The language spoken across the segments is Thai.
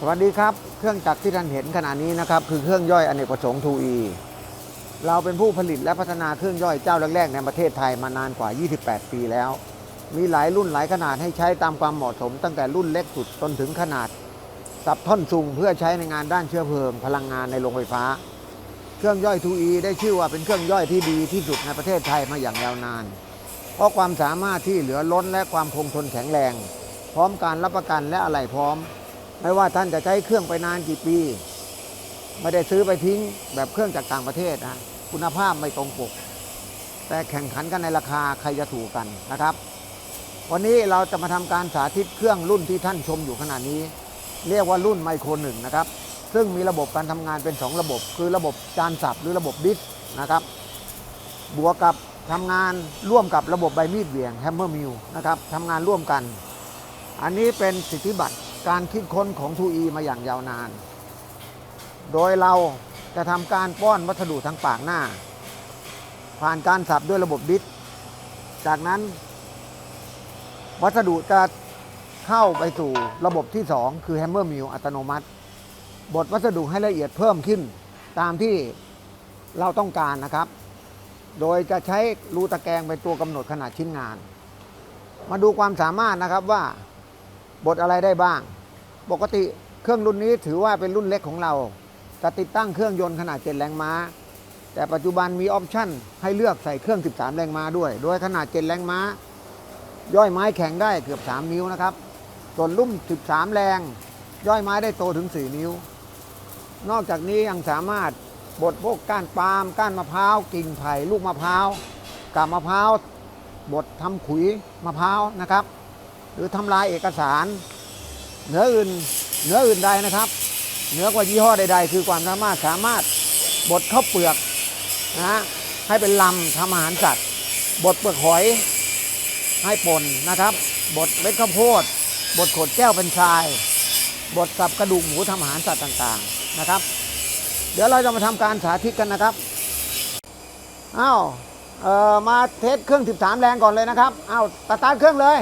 สวัสดีครับ เครื่องจักรที่ท่านเห็นขณะนี้นะครับ คือเครื่องย่อยอเนกประสงค์ 2E เราเป็นผู้ผลิตและพัฒนาเครื่องย่อยเจ้าแรกๆในประเทศไทยมานานกว่า 28 ปีแล้ว มีหลายรุ่นหลายขนาดให้ใช้ตามความเหมาะสม ตั้งแต่รุ่นเล็กสุดจนถึงขนาดสับท่อนซุงเพื่อใช้ในงานด้านเชื้อเพลิง พลังงานในโรงไฟฟ้า เครื่องย่อย 2E ได้ชื่อว่าเป็นเครื่องย่อยที่ดีที่สุดในประเทศไทยมาอย่างยาวนาน เพราะความสามารถที่เหลือล้นและความคงทนแข็งแรง พร้อมการรับประกันและอะไหล่พร้อม ไม่ว่าท่านจะใช้เครื่องไปนานกี่ปี ไม่ได้ซื้อไปทิ้งแบบเครื่องจากต่างประเทศนะคุณภาพไม่ตรงปก แต่แข่งขันกันในราคาใครจะถูกกันนะครับ วันนี้เราจะมาทำการสาธิตเครื่องรุ่นที่ท่านชมอยู่ขณะนี้ เรียกว่ารุ่นไมโครหนึ่งนะครับ ซึ่งมีระบบการทำงานเป็น 2 ระบบ คือระบบจานสับหรือระบบดิสนะครับ บวกกับทำงานร่วมกับระบบใบมีดเหวี่ยงแฮมเมอร์มิลนะครับทำงานร่วมกัน อันนี้เป็นสิทธิบัตร การคิดค้นของ 2E มาอย่างยาวนาน โดยเราจะทำการป้อนวัสดุทางปากหน้า ผ่านการสับด้วยระบบดิสจากนั้น วัสดุจะเข้าไปสู่ระบบที่ 2 คือแฮมเมอร์มิลอัตโนมัติ บดวัสดุให้ละเอียดเพิ่มขึ้น ตามที่เราต้องการนะครับ โดยจะใช้รูตะแกรงเป็นตัวกำหนดขนาดชิ้นงาน มาดูความสามารถนะครับว่า บดอะไรได้บ้าง ปกติเครื่องรุ่นนี้ถือว่าเป็นรุ่นเล็กของเราจะติดตั้งเครื่องยนต์ขนาด 7 แรงม้า แต่ปัจจุบันมีออปชั่นให้เลือกใส่เครื่อง 13 แรงม้าด้วย โดยขนาด 7 แรงม้า ย่อยไม้แข็งได้เกือบ 3 นิ้วนะครับ ส่วนรุ่ม 13 แรง ย่อยไม้ได้โตถึง 4 นิ้ว นอกจากนี้ยังสามารถบดพวกก้านปาล์มก้านมะพร้าวกิ่งไผ่ลูกมะพร้าวกาบมะพร้าวบดทำขุยมะพร้าวนะครับ หรือทำลายเอกสาร เหนืออื่นเหนืออื่นใดนะครับ เหนือกว่ายี่ห้อใด ๆ คือความสามารถสามารถบดข้าวเปลือกนะฮะให้เป็นลำทำอาหารสัตว์บดเปลือกหอยให้ป่นนะครับ บดเม็ดข้าวโพด บดขดแก้วเป็นชาย บดสับกระดูกหมูทำอาหารสัตว์ต่างๆนะครับ เดี๋ยวเราจะมาทำการสาธิตกันนะครับอ้าวเอ่อมาเทสเครื่อง 13 แรงก่อนเลยนะครับอ้าวสตาร์ทเครื่องเลย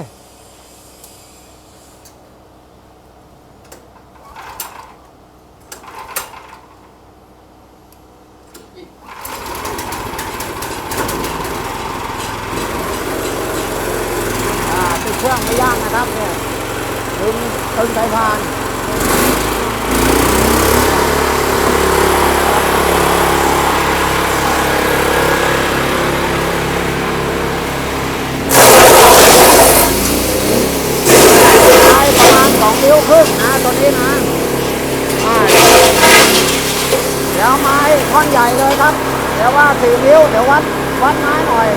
อ่าติดเครื่องไม่ยากนะครับเนี่ยดึงตึงสายพาน ไปประมาณสองนิ้วครึ่งนะตัวนี้นะอ่าเดี๋ยวไม้ท่อนใหญ่เลยครับ เดี๋ยวว่าสี่นิ้ วัดวัดไม้หน่อย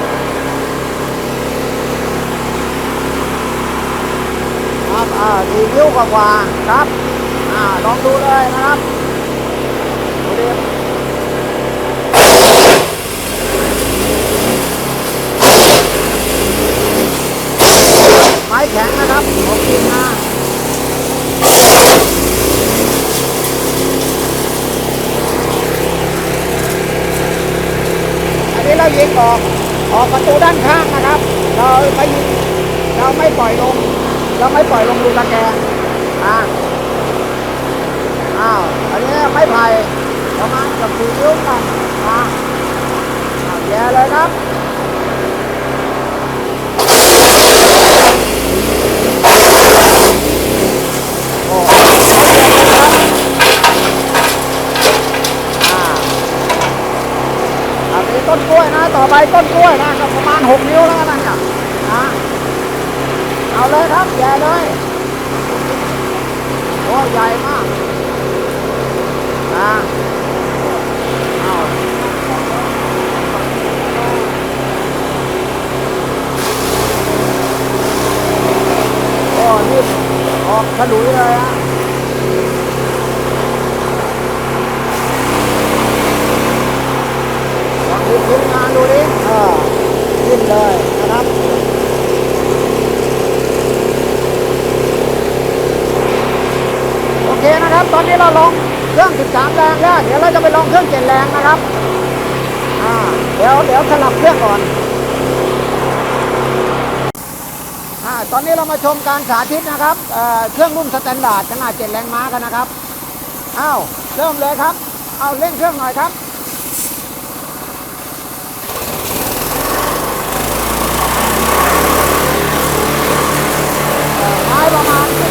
ครับอ่าสี่นิ้วกว่าๆครับอ่าลองดูเลยนะครับดูดิไม้แข็งนะครับของจริงนะ อันนี้เรา ยิงออกออกประตูด้านข้างนะครับ เราไปยิงเราไม่ปล่อยลง เราไม่ปล่อยลงดูตะแกรงอ่าอ้าว อันนี้ไม่ไผ่ประมาณกับสี่นิ้วกันอ่าอ่าแย่เลยครับ โอ้อ่าอันนี้ต้นก ล้วยนะต่อไปต้นกล้วยนะก็ประมาณหกนิ้วแล้วกันนะอ่าเอาเลยครับแย่เลยโอ้ใหญ่มากนะเอาโอ้นี่ออกฉลุยเลยฮะลองดูทีมงาน ดูดิขึ้นเลยนะครับโอเคนะครับ ตอนนี้เราลงเครื่อง 13 แรงแล้วเดี๋ยวเราจะไปลงเครื่อง 7 แรงนะครับอ่าเดี๋ยวเดี๋ยวสลับเครื่องก่อน5ตอนนี้เรามาชมการสาธิตนะครับเอ่อเครื่องรุ่นสแตนดาร์ดขนาด 7 แรงม้ากันนะครับอ้าวเริ่มเลยครับเอาเร่งเครื่องหน่อยครับ เอ่อไม้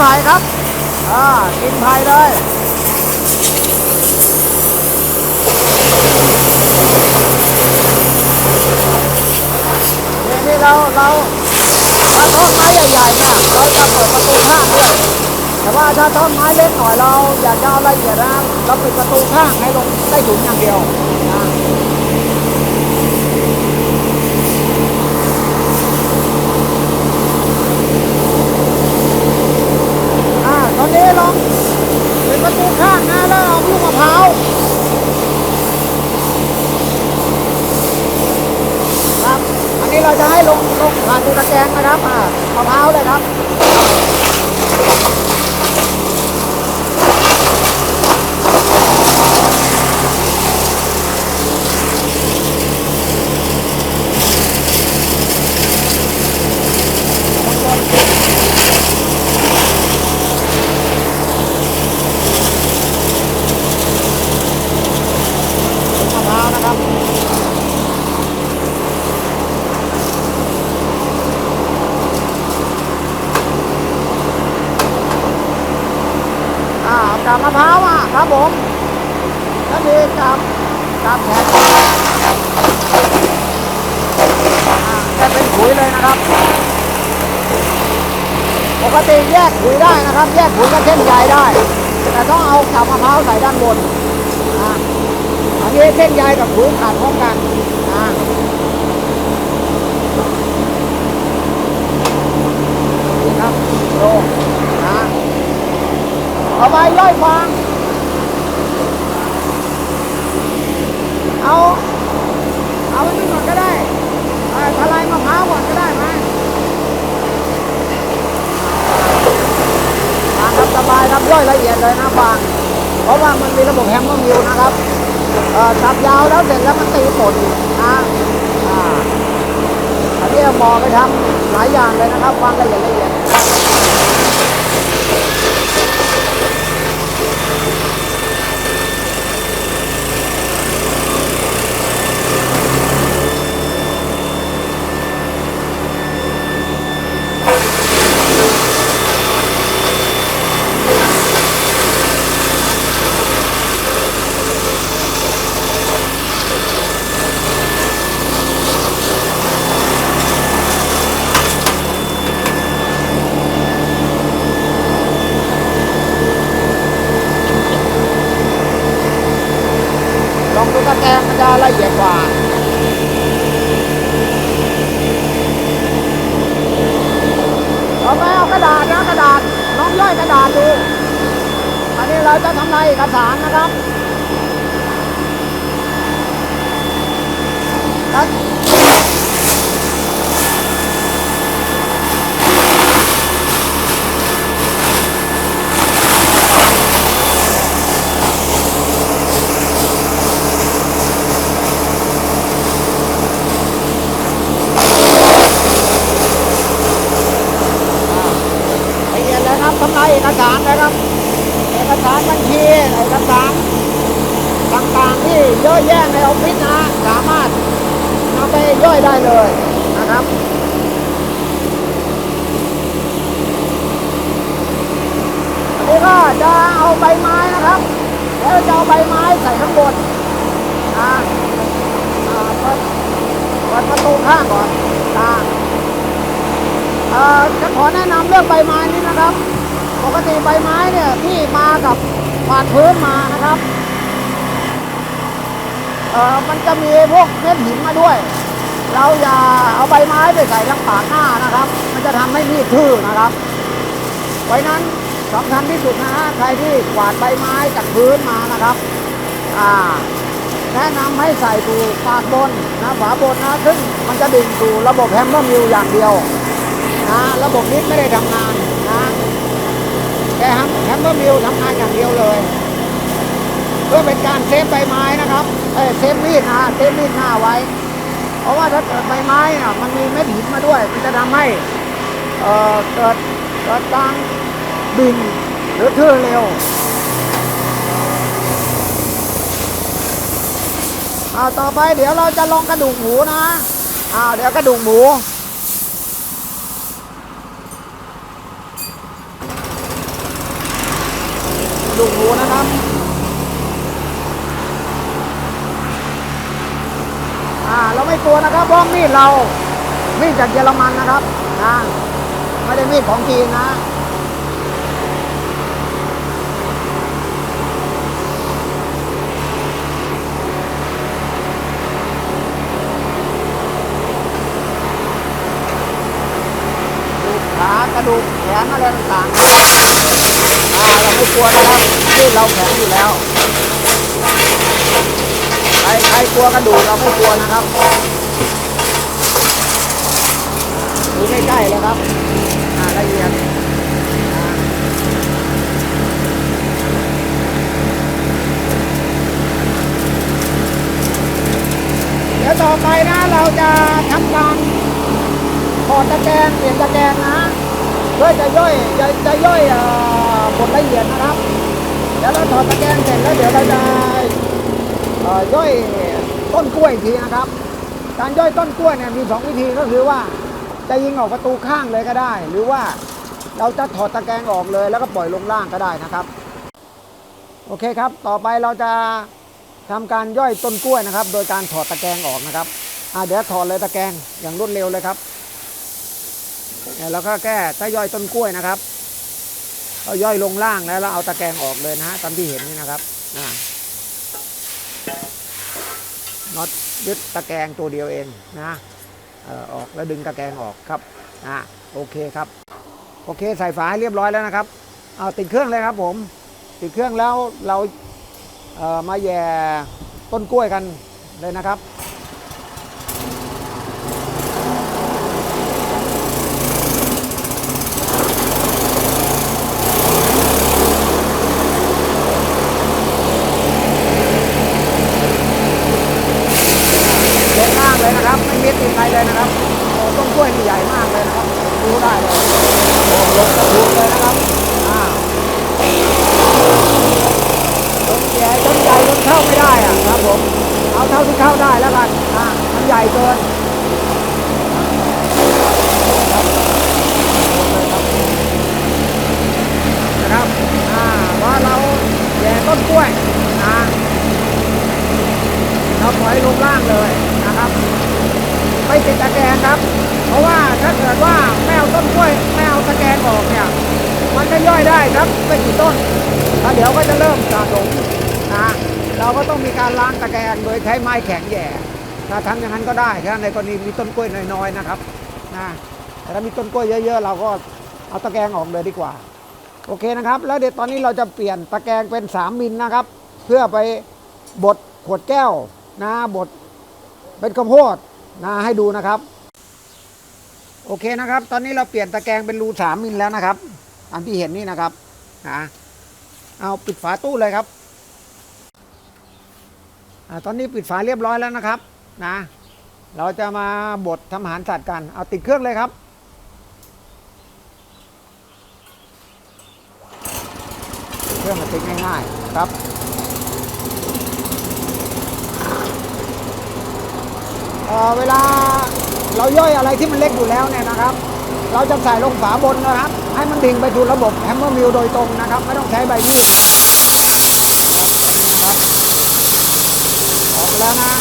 ไม่ไผ่ครับ อ่า กินไผ่เลยนี่นี่เราเราถ้าท่อนไม้ใหญ่ๆเนี่ยเราจะเปิดประตูข้างด้วย แต่ว่าถ้าท่อนไม้เล็กหน่อยเราอยากจะเอาละเอียดนะเราปิดประตูข้างให้ลงใต้ถุนอย่างเดียว นะอ่าตอนนี้ลองปิดประตูข้างนะแล้วเอาลูกมะพร้าวครับ อันนี้เราจะให้ลงลงผ่านตัวตะแกรงนะครับอ่ามะพร้าวเลยครับ มะพร้าวนะครับ อ่า ข้าวอะครับผมแล้วมีกับกับแขนอ่าแค่เป็นขุยเลยนะครับ ปกติแยกขุยได้นะครับ แยกขุยกับเส้นใยได้ แต่ต้องเอากับมะพร้าวใส่ด้านบนอ่าอันนี้เส้นใยกับขุยขาดพร้อมกันอ่านะครับโล เอาไปย่อยฟาง เอา เอาไปนี่ก่อนก็ได้เอ่อทลายมะพร้าวก่อนก็ได้ไหมฟางครับสบายครับย่อยละเอียดเลยนะฟาง เพราะว่ามันมีระบบแฮมเมอร์มิลนะครับตับยาวแล้วเสร็จแล้วมันตีป่นนะอ่าอันนี้มอไปทำหลายอย่างเลยนะครับฟางละเอียดละเอียด ลองดูตะแกรงมันจะละเอียดกว่า เอาไปเอากระดาษนะกระดาษลองย่อยกระดาษดู อันนี้ เราจะทำลายเอกสารนะครับครับละเอียดเลยครับทำลายเอกสารนะครับ อกสารบัญชีเอกสารต่างๆที่เยอะแยะในออฟฟิศนะสามารถนำไปย่อยได้เลยนะครับอันนี้ก็จะเอาใบไม้นะครับ แล้วจะเอาใบไม้ใส่ข้างบนอ่าอ่าเปิดเปิดประตูข้างก่อนอ่าเออจะขอแนะนำเรื่องใบไม้นี้นะครับ ปกติใบไม้เนี่ยที่มากับปาดพื้นมานะครับเออมันจะมีพวกเม็ดหินมาด้วย เราอย่าเอาใบไม้ไปใส่ทางปากหน้านะครับ มันจะทำให้มีดทื่อนะครับไว้นั้นสำคัญที่สุดนะฮะใครที่กวาดใบไม้จากพื้นมานะครับอ่าแนะนำให้ใส่ถูปากบนนะฝาบนนะซึ่งมันจะดึงสู่ระบบแฮมเมอร์มิลอย่างเดียวนะระบบนี้ไม่ได้ทำงาน แค่แฮมเมอร์มิลทำงานอย่างเดียวเลย เพื่อเป็นการเซฟใบไม้นะครับเอ้เซฟมีดนะเซฟมีดหน้าไว้ เพราะว่าถ้าเกิดใบไม้น่ะมันมีเม็ดหินมาด้วย มันจะทำให้เอ่อเกิดเกิดการบินหรือทื่อเร็วเอาต่อไปเดี๋ยวเราจะลองกระดูกหมูนะอ้าเดี๋ยวกระดูกหมู กระดูกหมู นะครับอ่าเราไม่กลัวนะครับเพราะมีดเรามีดจากเยอรมันนะครับนะไม่ได้มีดของจีนนะดูกขากระดูกแขนอะไรต่างๆ ลัวนะครับมีดเราแข็งอยู่แล้วใครใครกลัวกระดูกเราไม่กลัวนะครับดูใกล้ๆเลยครับอ่าละเอียดเดี๋ยวต่อไปนะเราจะทำการถอดตะแกรงเปลี่ยนตะแกรงนะเพื่อจะย่อยจะจะย่อยอ่อ บดละเอียดนะครับ เดี๋ยวเราถอดตะแกรงเสร็จแล้วเดี๋ยวเราจะย่อยต้นกล้วยทีนะครับ การย่อยต้นกล้วยเนี่ยมีสองวิธีก็คือว่าจะยิงออกประตูข้างเลยก็ได้ หรือว่าเราจะถอดตะแกรงออกเลย แล้วก็ปล่อยลงล่างก็ได้นะครับ โอเคครับ ต่อไปเราจะทำการย่อยต้นกล้วยนะครับ โดยการถอดตะแกรงออกนะครับเดี๋ยวถอดเลยตะแกรงอย่างรวดเร็วเลยครับแล้วก็แก้ถ้าย่อยต้นกล้วยนะครับ เราย่อยลงล่างแล้วเราเอาตะแกรงออกเลยนะฮะตามที่เห็นนี่นะครับน็อตยึดตะแกรงตัวเดียวเองนะเออออกแล้วดึงตะแกรงออกครับอะโอเคครับ โอเคใส่ฝาให้เรียบร้อยแล้วนะครับเอาติดเครื่องเลยครับผมติดเครื่องแล้วเราเออมาแย่ต้นกล้วยกันเลยนะครับ ลงล่างเลยนะครับ ไม่มีติดอะไรเลยนะครับโอ้ต้นกล้วยนี่ใหญ่มากเลยนะครับดูได้เลยโอ้ลงกระทุนเลยนะครับอ่าต้นใหญ่ต้นใหญ่ต้นเข้าไม่ได้อะครับผมเอาเท่าที่เข้าได้แล้วกันอ่ามันใหญ่เกินครับนะครับอ่าว่าเราแย่ต้นกล้วยนะเราปล่อยลงล่างเลยนะครับ ไม่ติดตะแกรงครับ เพราะว่าถ้าเกิดว่าไม่เอาต้นกล้วยไม่เอาตะแกรงออกเนี่ย มันก็ย่อยได้ครับไม่กี่ต้นแล้วเดี๋ยวก็จะเริ่มสะสมนะเราก็ต้องมีการล้างตะแกรงโดยใช้ไม้แข็งแย่ถ้าทำอย่างนั้นก็ได้ถ้าในกรณีมีต้นกล้วยน้อยๆนะครับนะแต่ถ้ามีต้นกล้วยเยอะๆ เราก็เอาตะแกรงออกเลยดีกว่า โอเคนะครับ แล้วเดี๋ยวตอนนี้เราจะเปลี่ยนตะแกรงเป็น 3 มิลนะครับ เพื่อไปบดขวดแก้วนะบดเป็นข้าวโพดนะให้ดูนะครับ โอเคนะครับ ตอนนี้เราเปลี่ยนตะแกรงเป็นรูสามมิลแล้วนะครับตามที่เห็นนี่นะครับนะเอาปิดฝาตู้เลยครับ ตอนนี้ปิดฝาเรียบร้อยแล้วนะครับนะเราจะมาบดทำอาหารสัตว์กัน เอาติดเครื่องเลยครับเครื่องติดง่ายๆครับเวลาเราย่อยอะไรที่มันเล็กอยู่แล้วเนี่ยนะครับ เราจะใส่ลงฝาบนนะครับ ให้มันดิ่งไปถูระบบแฮมเมอร์มิลโดยตรงนะครับ ไม่ต้องใช้ใบมีด แล้วนะ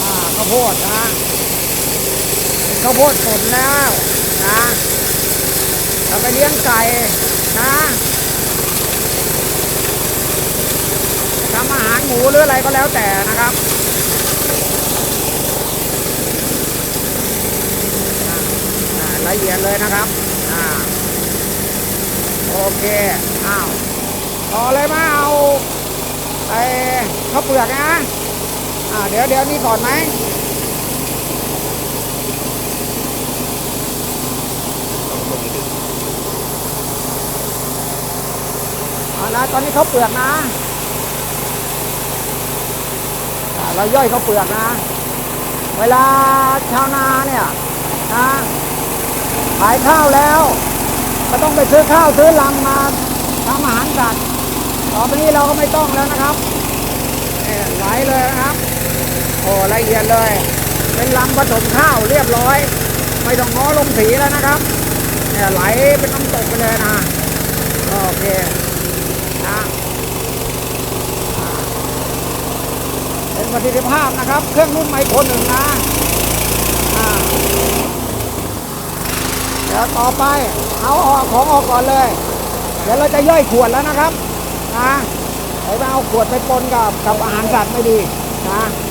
อ่าข้าวโพดนะข้าวโพดสดแล้วนะเราไปเลี้ยงไก่นะทำอาหารหมูหรืออะไรก็แล้วแต่นะครับอ่าละเอียดเลยนะครับ อ่า โอเค อ้าว ต่อเลยมาเอาไอ้ข้าวเปลือกนะ อ่าเดี๋ยวเดี๋ยวนี่ก่อนไหมเอานะตอนนี้เขาเปลือกนะอ่าเราย่อยเขาเปลือกนะ เวลาชาวนาเนี่ยนะขายข้าวแล้ว ก็ต้องไปซื้อข้าวซื้อลำมาทำอาหารสัตว์ต่อไปนี้เราก็ไม่ต้องแล้วนะครับไหลเลยนะครับ ละเอียดเลย เป็นลำผสมข้าวเรียบร้อย ไม่ต้องง้อลงสีแล้วนะครับเนี่ยไหลเป็นน้ำตกไปเลยนะโอเคนะอ่าเป็นประสิทธิภาพนะครับ เครื่องรุ่นไมโครหนึ่งนะอ่าเดี๋ยวต่อไปเอาออกของออกก่อนเลย เดี๋ยวเราจะย่อยขวดแล้วนะครับนะไปเอาขวดไปปนกับกับอาหารสัตว์ไม่ดีนะอ่า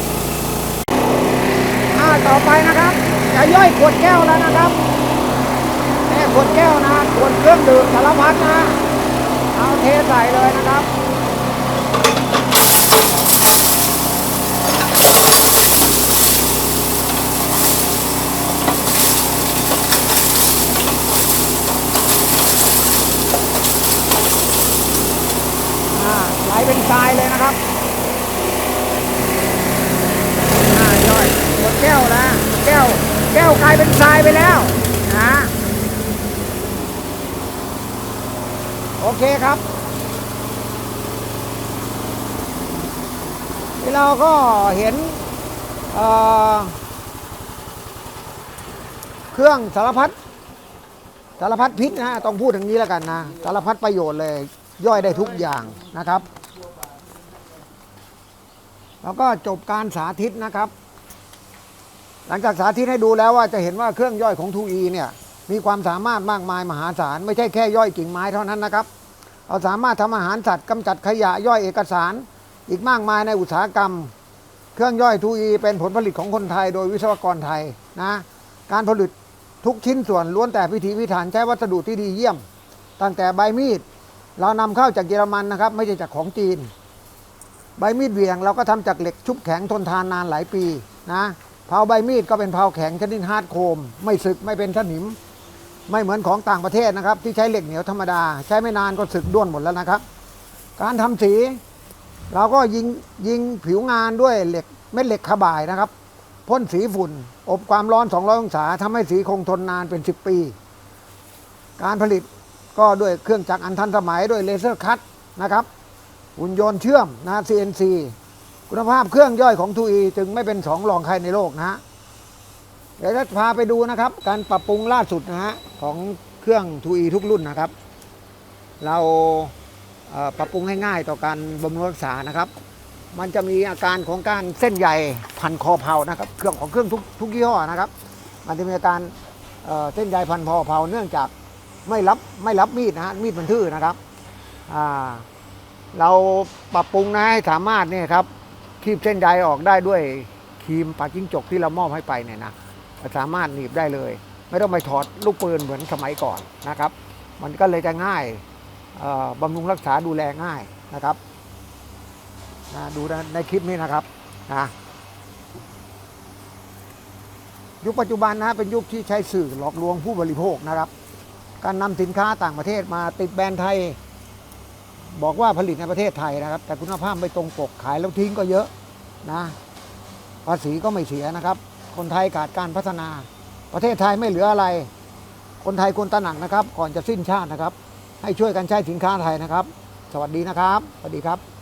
ต่อไปนะครับ จะย่อยขวดแก้วแล้วนะครับนี่ขวดแก้วนะขวดเครื่องดื่มสารพัดนะ เอาเทใส่เลยนะครับ อ่าไหลเป็นทรายเลยนะครับอ่าย่อยหมดแก้วนะแก้วแก้วกลายเป็นทรายไปแล้วนะโอเคครับที่เราก็เห็นเเครื่องสารพัดสารพัดพิษนะต้องพูดอย่างนี้แล้วกันนะสารพัดประโยชน์เลยย่อยได้ทุกอย่างนะครับ แล้วก็จบการสาธิตนะครับ หลังจากสาธิตให้ดูแล้วว่าจะเห็นว่าเครื่องย่อยของทูอีเนี่ยมีความสามารถมากมายมหาศาล ไม่ใช่แค่ย่อยกิ่งไม้เท่านั้นนะครับเราสามารถทำอาหารสัตว์กำจัดขยะย่อยเอกสาร อีกมากมายในอุตสาหกรรม เครื่องย่อยทูอีเป็นผลผลิตของคนไทย โดยวิศวกรไทยนะการผลิตทุกชิ้นส่วนล้วนแต่พิถีพิถันใช้วัสดุที่ดีเยี่ยม ตั้งแต่ใบมีด เรานำเข้าจากเยอรมันนะครับ ไม่ใช่จากของจีน ใบมีดเวียงเราก็ทำจากเหล็กชุบแข็งทนทานนานหลายปีนะ เผาใบมีดก็เป็นเผาแข็งชนิดฮาร์ดโคม ไม่สึกไม่เป็นสนิม ไม่เหมือนของต่างประเทศนะครับ ที่ใช้เหล็กเหนียวธรรมดา ใช้ไม่นานก็สึกด้วนหมดแล้วนะครับ การทำสี เราก็ยิงยิงผิวงานด้วยเหล็กเม็ดเหล็กขบายนะครับพ่นสีฝุ่น อบความร้อน 200 องศาทำให้สีคงทนนานเป็น 10 ปี การผลิตก็ด้วยเครื่องจักรอันทันสมัยด้วยเลเซอร์คัตนะครับหุ่นยนต์เชื่อมนะ CNC คุณภาพเครื่องย่อยของทูอีจึงไม่เป็นสองรองใครในโลกนะฮะเดี๋ยวจะพาไปดูนะครับ การปรับปรุงล่าสุดนะฮะของเครื่องทูอีทุกรุ่นนะครับ เราเอ่อปรับปรุงให้ง่ายต่อการบำรุงรักษานะครับ มันจะมีอาการของการเส้นใยพันคอเผานะครับเครื่องของเครื่องทุกทุกยี่ห้อนะครับ มันจะมีอาการเอ่อเส้นใยพันคอเผาเนื่องจากไม่รับไม่รับมีดนะฮะมีดมันทื่อนะครับเราปรับปรุงนะให้สามารถเนี่ยครับ คีบเส้นใยออกได้ด้วยครีมปากจิ้งจกที่เรามอบให้ไปเนี่ยนะสามารถหนีบได้เลย ไม่ต้องไปถอดลูกปืนเหมือนสมัยก่อนนะครับ มันก็เลยจะง่ายบำรุงรักษาดูแลง่ายนะครับนะดูนะในคลิปนี้นะครับนะยุคปัจจุบันนะเป็นยุคที่ใช้สื่อหลอกลวงผู้บริโภคนะครับ การนำสินค้าต่างประเทศมาติดแบรนด์ไทย บอกว่าผลิตในประเทศไทยนะครับ แต่คุณภาพไม่ตรงปกขายแล้วทิ้งก็เยอะนะภาษีก็ไม่เสียนะครับ คนไทยขาดการพัฒนา ประเทศไทยไม่เหลืออะไร คนไทยควรตระหนักนะครับ ก่อนจะสิ้นชาตินะครับ ให้ช่วยกันใช้สินค้าไทยนะครับ สวัสดีนะครับสวัสดีครับ